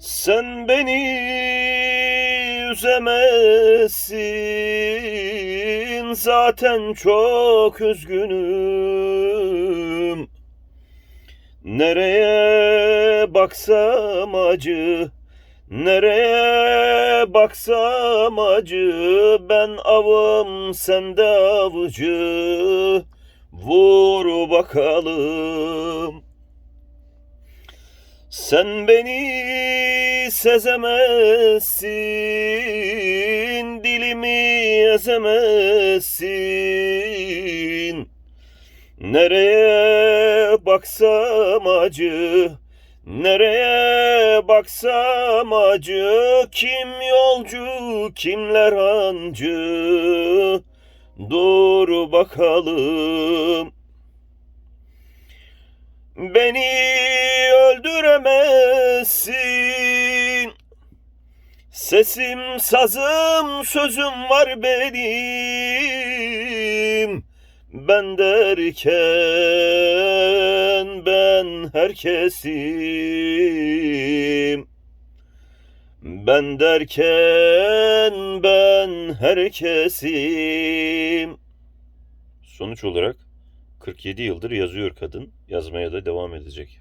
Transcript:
Sen beni üzemezsin. Zaten çok üzgünüm. Nereye baksam acı Nereye baksam acı. Ben avım sende avcı. Vur bakalım. Sen beni sezemezsin, dilimi ezemezsin. Nereye baksam acı, nereye baksam acı. Kim yolcu, kimler hancı. Dur bakalım. Beni öldüremezsin. Sesim, sazım, sözüm var benim. Ben derken ben herkesim. Ben derken ben herkesim. Sonuç olarak 47 yıldır yazıyor kadın. Yazmaya da devam edecek.